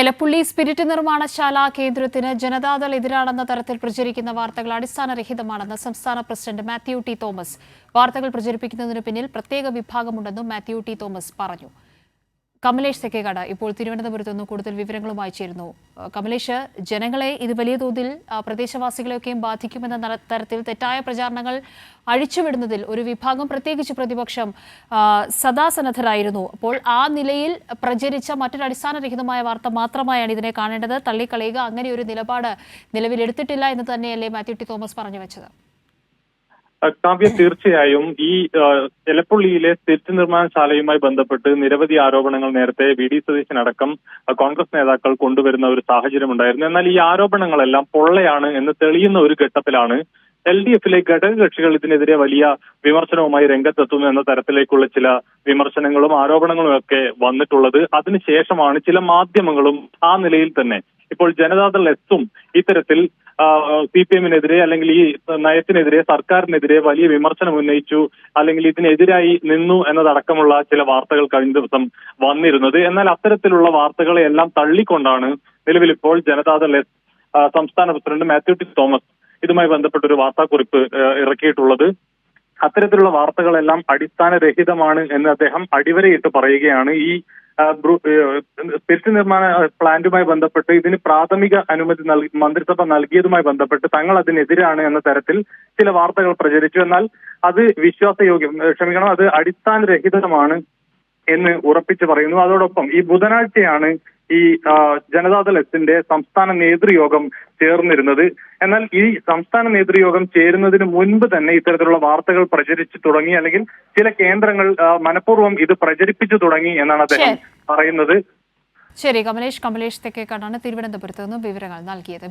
Elappully spirit നിർമ്മാണശാല കേന്ദ്രത്തിന് ജനതാദൾ എതിരാണെന്ന തരത്തിൽ പ്രചരിക്കുന്ന വാർത്തകൾ അടിസ്ഥാനരഹിതമാണെന്ന് സംസ്ഥാന പ്രസിഡന്റ് മാത്യു ടി തോമസ്. വാർത്തകൾ പ്രചരിപ്പിക്കുന്നതിന് പിന്നിൽ പ്രത്യേക വിഭാഗമുണ്ടെന്നും മാത്യു ടി തോമസ് പറഞ്ഞു. കമലേഷ് തെക്കേകാട് ഇപ്പോൾ തിരുവനന്തപുരത്ത് നിന്ന് കൂടുതൽ വിവരങ്ങളുമായി ചേരുന്നു. കമലേഷ് ജനങ്ങളെ ഇത് വലിയ തോതിൽ പ്രദേശവാസികളെയൊക്കെയും ബാധിക്കുമെന്ന തരത്തിൽ തെറ്റായ പ്രചാരണങ്ങൾ അഴിച്ചുവിടുന്നതിൽ ഒരു വിഭാഗം പ്രത്യേകിച്ച് പ്രതിപക്ഷം സദാസന്നദ്ധരായിരുന്നു. അപ്പോൾ ആ നിലയിൽ പ്രചരിച്ച മറ്റൊരു അടിസ്ഥാനരഹിതമായ വാർത്ത മാത്രമായാണ് ഇതിനെ കാണേണ്ടത്. തള്ളിക്കളയുക അങ്ങനെ ഒരു നിലപാട് നിലവിലെടുത്തിട്ടില്ല എന്ന് തന്നെയല്ലേ മാത്യു ടി തോമസ് പറഞ്ഞു വെച്ചത്? കാവ്യ തീർച്ചയായും ഈ എലപ്പുള്ളിയിലെ തെറ്റ് നിർമ്മാണശാലയുമായി ബന്ധപ്പെട്ട് നിരവധി ആരോപണങ്ങൾ നേരത്തെ വി. ഡി. സതീശൻ അടക്കം കോൺഗ്രസ് നേതാക്കൾ കൊണ്ടുവരുന്ന ഒരു സാഹചര്യം ഉണ്ടായിരുന്നു എന്നാൽ ഈ ആരോപണങ്ങളെല്ലാം പൊള്ളയാണ് എന്ന് തെളിയുന്ന ഒരു ഘട്ടത്തിലാണ് എൽ ഡി എഫിലെ ഘടകകക്ഷികൾ ഇതിനെതിരെ വലിയ വിമർശനവുമായി രംഗത്തെത്തുന്നു എന്ന തരത്തിലേക്കുള്ള ചില വിമർശനങ്ങളും ആരോപണങ്ങളും ഒക്കെ വന്നിട്ടുള്ളത്. അതിനുശേഷമാണ് ചില മാധ്യമങ്ങളും ആ നിലയിൽ തന്നെ. ഇപ്പോൾ ജനതാദൾ എസും ഇത്തരത്തിൽ സി പി എമ്മിനെതിരെ അല്ലെങ്കിൽ ഈ നയത്തിനെതിരെ സർക്കാരിനെതിരെ വലിയ വിമർശനം ഉന്നയിച്ചു അല്ലെങ്കിൽ ഇതിനെതിരായി നിന്നു എന്നതടക്കമുള്ള ചില വാർത്തകൾ കഴിഞ്ഞ ദിവസം വന്നിരുന്നത്. എന്നാൽ അത്തരത്തിലുള്ള വാർത്തകളെ എല്ലാം തള്ളിക്കൊണ്ടാണ് നിലവിൽ ഇപ്പോൾ ജനതാദൾ എസ് സംസ്ഥാന പ്രസിഡന്റ് മാത്യു ടി തോമസ് ഇതുമായി ബന്ധപ്പെട്ട ഒരു വാർത്താക്കുറിപ്പ് ഇറക്കിയിട്ടുള്ളത്. അത്തരത്തിലുള്ള വാർത്തകളെല്ലാം അടിസ്ഥാനരഹിതമാണ് എന്ന് അദ്ദേഹം അടിവരയിട്ട് പറയുകയാണ്. ഈ സ്പിരിറ്റ് നിർമ്മാണ പ്ലാന്റുമായി ബന്ധപ്പെട്ട് ഇതിന് പ്രാഥമിക അനുമതി നൽകി മന്ത്രിസഭ നൽകിയതുമായി ബന്ധപ്പെട്ട് തങ്ങൾ അതിനെതിരാണ് എന്ന തരത്തിൽ ചില വാർത്തകൾ പ്രചരിച്ചു. എന്നാൽ അത് വിശ്വാസയോഗ്യം ക്ഷമിക്കണം അത് അടിസ്ഥാനരഹിതമാണ് എന്ന് ഉറപ്പിച്ചു പറയുന്നു. അതോടൊപ്പം ഈ ബുധനാഴ്ചയാണ് ഈ ജനതാദൾ എസിന്റെ സംസ്ഥാന നേതൃയോഗം ചേർന്നിരുന്നത്. എന്നാൽ ഈ സംസ്ഥാന നേതൃയോഗം ചേരുന്നതിന് മുൻപ് തന്നെ ഇത്തരത്തിലുള്ള വാർത്തകൾ പ്രചരിച്ചു തുടങ്ങി അല്ലെങ്കിൽ ചില കേന്ദ്രങ്ങൾ മനഃപൂർവം ഇത് പ്രചരിപ്പിച്ചു തുടങ്ങി എന്നാണ് അദ്ദേഹം പറയുന്നത്. ശരി കമലേഷ് കമലേഷ് തെക്കേക്കാടാണ് തിരുവനന്തപുരത്ത് നിന്നും വിവരങ്ങൾ നൽകിയത്.